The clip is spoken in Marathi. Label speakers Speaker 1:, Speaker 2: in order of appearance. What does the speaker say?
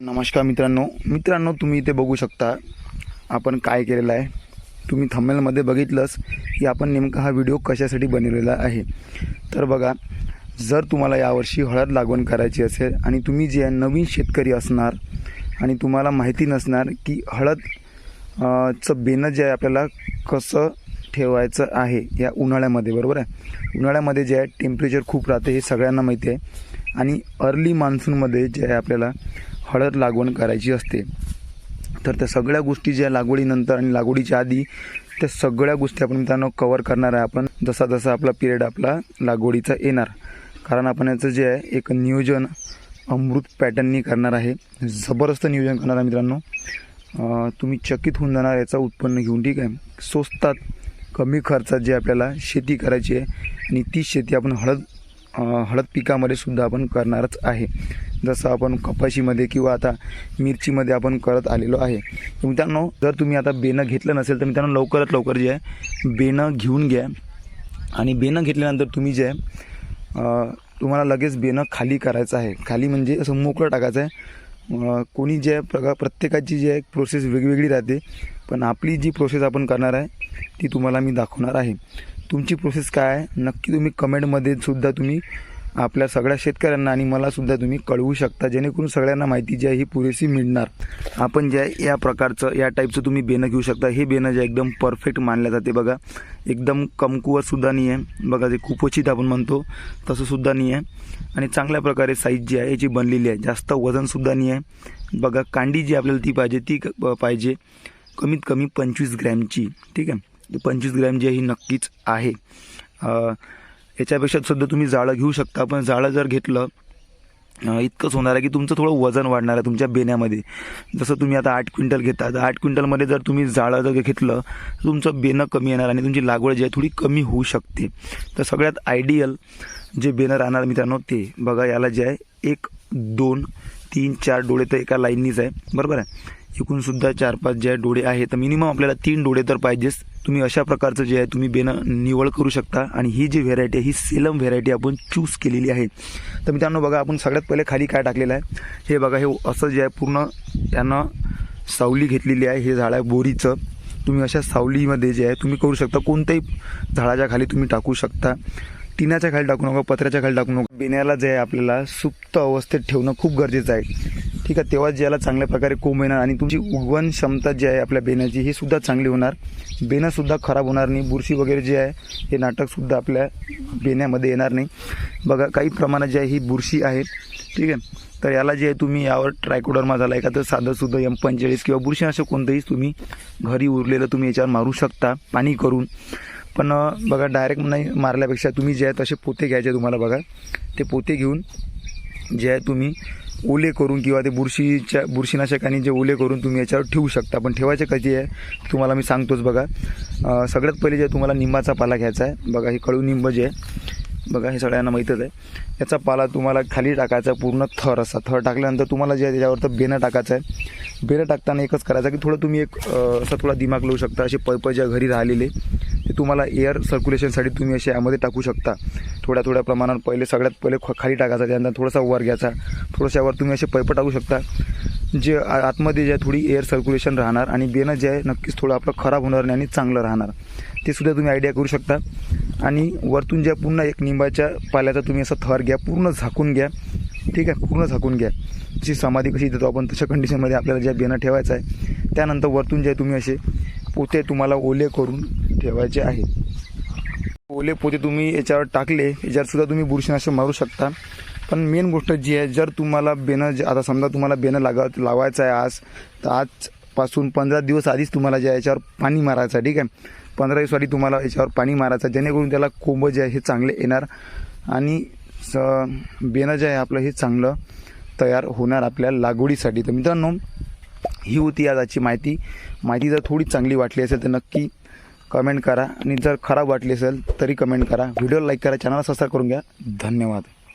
Speaker 1: नमस्कार मित्रांनो. मित्रांनो तुम्ही इथे बघू शकता आपण काय केलेलं आहे. तुम्ही थंबनेलमध्ये बघितलंच की आपण नेमका हा व्हिडिओ कशासाठी बनवलेला आहे. तर बघा जर तुम्हाला यावर्षी हळद लागवण करायची असेल आणि तुम्ही जे आहे नवीन शेतकरी असणार आणि तुम्हाला माहिती नसणार की हळद चं बेनं जे आहे आपल्याला कसं ठेवायचं आहे या उन्हाळ्यामध्ये बरोबर आहे? उन्हाळ्यामध्ये जे आहे टेम्परेचर खूप राहते हे सगळ्यांना माहिती आहे. आणि अर्ली मान्सूनमध्ये जे आहे आपल्याला हळद लागवण करायची असते. तर त्या सगळ्या गोष्टी ज्या लागवडीनंतर आणि लागवडीच्या आधी त्या सगळ्या गोष्टी आपण मित्रांनो कवर करणार आहे आपण. जसा जसा आपला पिरियड आपला लागवडीचा येणार. कारण आपण याचं जे आहे एक नियोजन अमृत पॅटर्ननी करणार आहे. जबरदस्त नियोजन करणार आहे मित्रांनो. तुम्ही चकित होऊन जाणार याचं उत्पन्न घेऊन ठीक आहे? स्वस्तात कमी खर्चात जे आपल्याला शेती करायची आहे आणि ती शेती आपण हळद हळद पिकामध्ये सुद्धा आपण करणारच आहे. जसं आपण कपाशीमध्ये किंवा आता मिरचीमध्ये आपण करत आलेलो आहे. मित्रांनो जर तुम्ही आता बेणं घेतलं नसेल तर मित्रांनो लवकरात लवकर जे आहे बेणं घेऊन घ्या. आणि बेणं घेतल्यानंतर तुम्ही जे आहे तुम्हाला लगेच बेणं खाली करायचं आहे. खाली म्हणजे असं मोकळं टाकायचं आहे. कोणी जे आहे प्रका प्रत्येकाची जी आहे प्रोसेस वेगवेगळी राहते पण आपली जी प्रोसेस आपण करणार आहे ती तुम्हाला मी दाखवणार आहे. तुमची प्रोसेस काय आहे नक्की तुम्ही कमेंटमध्ये सुद्धा तुम्ही आपल्या सगळ्या शेतकऱ्यांना आणि मला सुद्धा तुम्ही कळवू शकता. जेणेकरून सगळ्यांना माहिती जी आहे ही पुरेशी मिळणार. आपण जे या प्रकारचं या टाईपचं तुम्ही बेणं घेऊ शकता. हे बेणं जे एकदम परफेक्ट मानल्या जाते बघा. एकदम कमकुवतसुद्धा नाही आहे बघा ते कुपोचित आपण म्हणतो तसंसुद्धा नाही आहे आणि चांगल्या प्रकारे साईज जी आहे याची बनलेली आहे. जास्त वजनसुद्धा नाही आहे बघा कांडी जी आपल्याला ती पाहिजे ती क- पाहिजे कमीत कमी पंचवीस ग्रॅमची. ठीक आहे? पंचवीस ग्रॅम जी आहे ही नक्कीच आहे. याच्यापेक्षा सुद्धा तुम्ही जाळं घेऊ शकता. पण जाळं जर घेतलं इतकंच होणार आहे की तुमचं थोडं वजन वाढणार आहे तुमच्या बेण्यामध्ये. जसं तुम्ही आता आठ क्विंटल घेता तर आठ क्विंटलमध्ये जर तुम्ही जाळं जर घेतलं तर तुमचं बेणं कमी येणार आणि तुमची लागवड जी आहे थोडी कमी होऊ शकते. तर सगळ्यात आयडियल जे बेणं राहणार मित्रांनो ते बघा याला जे आहे एक दोन तीन चार डोळे तर एका लाईननीच आहे. बरोबर आहे? एकूण सुद्धा चार पाच जे डोळे आहे तर मिनिमम आपल्याला तीन डोळे तर पाहिजेच. तुम्ही अशा प्रकारचं जे आहे तुम्ही बेनं निवड करू शकता. आणि ही जी व्हेरायटी आहे ही सेलम व्हेरायटी आपण चूज केलेली आहे. तर मित्रांनो बघा आपण सगळ्यात पहिले खाली काय टाकलेलं आहे? हे बघा हे असं जे आहे पूर्ण त्यानं सावली घेतलेली आहे हे झाड आहे बोरीचं. तुम्ही अशा सावलीमध्ये जे आहे तुम्ही करू शकता. कोणत्याही झाडाच्या खाली तुम्ही टाकू शकता. टिनाच्या खाली टाकू नका पत्र्याच्या खाली टाकू नका. बेण्याला जे आहे आपल्याला सुप्त अवस्थेत ठेवणं खूप गरजेचं आहे. ठीक आहे तेव्हा ज्याला चांगल्या प्रकारे कोंब येणार आणि तुमची उगवण क्षमता जी आहे आपल्या बेण्याची ही सुद्धा चांगली होणार. बेणंसुद्धा खराब होणार नाही. बुरशी वगैरे जे आहे हे नाटकसुद्धा आपल्या बेण्यामध्ये येणार नाही. बघा काही प्रमाणात जी आहे ही बुरशी आहे. ठीक आहे? तर याला जे आहे तुम्ही यावर ट्रायकोडर्मा झाला एखादं साधं सुद्धा एम पंचेचाळीस किंवा बुरशी असं कोणतंही तुम्ही घरी उरलेलं तुम्ही याच्यावर मारू शकता पाणी करून. पण बघा डायरेक्ट नाही मारल्यापेक्षा तुम्ही जे आहे तसे पोते घ्यायचे तुम्हाला बघा. ते पोते घेऊन जे आहे तुम्ही ओले करून किंवा ते बुरशीच्या बुरशीनाशकाने जे ओले करून तुम्ही याच्यावर ठेवू शकता. पण ठेवायचे कधी आहे तुम्हाला मी सांगतोच बघा. सगळ्यात पहिले जे तुम्हाला निंबाचा पाला घ्यायचा आहे बघा हे कळूनिंब जे आहे बघा हे सगळ्यांना माहीतच आहे. याचा पाला तुम्हाला खाली टाकायचा आहे पूर्ण थर असा. थर टाकल्यानंतर तुम्हाला जे आहे त्याच्यावर तर बेणं टाकायचं आहे. बेणं टाकताना एकच करायचं की थोडं तुम्ही एक असं असा थोडा दिमाग लावू शकता. असे पैप ज्या घरी राहिलेले तुम्हाला एअर सर्क्युलेशनसाठी तुम्ही असे यामध्ये टाकू शकता. थोड्या थोड्या प्रमाणात पहिले सगळ्यात पहिले ख- खाली टाकायचा त्यानंतर थोडासा वर घ्यायचा. थोडंसं वर तुम्ही असे पैप टाकू शकता. जे आ- आतमध्ये जे आहे थोडी एअर सर्क्युलेशन राहणार आणि बेनं जे आहे नक्कीच थोडं आपलं खराब होणार नाही आणि चांगलं राहणार. ते सुद्धा तुम्ही आयडिया करू शकता. आणि वरतून जे पुन्हा एक निंबाच्या पाल्याचा तुम्ही असं थर घ्या पूर्ण झाकून घ्या. ठीक आहे? पूर्ण झाकून घ्या. जशी समाधी कशी देतो आपण तशा कंडिशनमध्ये आपल्याला ज्या बेनं ठेवायचं आहे त्यानंतर वरतून जे तुम्ही असे पोते तुम्हाला ओले करून ठेवायचे आहे ओले पोते तुम्ही याच्यावर टाकले याच्यावर सुद्धा तुम्ही बुरशीनाशक मारू शकता. पण मेन गोष्ट जी आहे जर तुम्हाला बेणं जे आता समजा तुम्हाला बेणं लागा लावायचं आहे आज तर आजपासून पंधरा दिवस आधीच तुम्हाला जे याच्यावर पाणी मारायचं आहे ठीक आहे? पंधरा दिवस आधी तुम्हाला याच्यावर पाणी मारायचं जेणेकरून त्याला कोंब जे आहे हे चांगले येणार. आणि स बेणं जे आहे आपलं हे चांगलं तयार होणार आपल्या लागवडीसाठी. तर मित्रांनो ही होती आज आजची माहिती. माहिती जर थोडी चांगली वाटली असेल तर नक्की कमेंट करा. आणि जर खराब वाटली असेल तरी कमेंट करा. व्हिडिओ लाईक करा चॅनल सबस्क्राईब करून घ्या. धन्यवाद.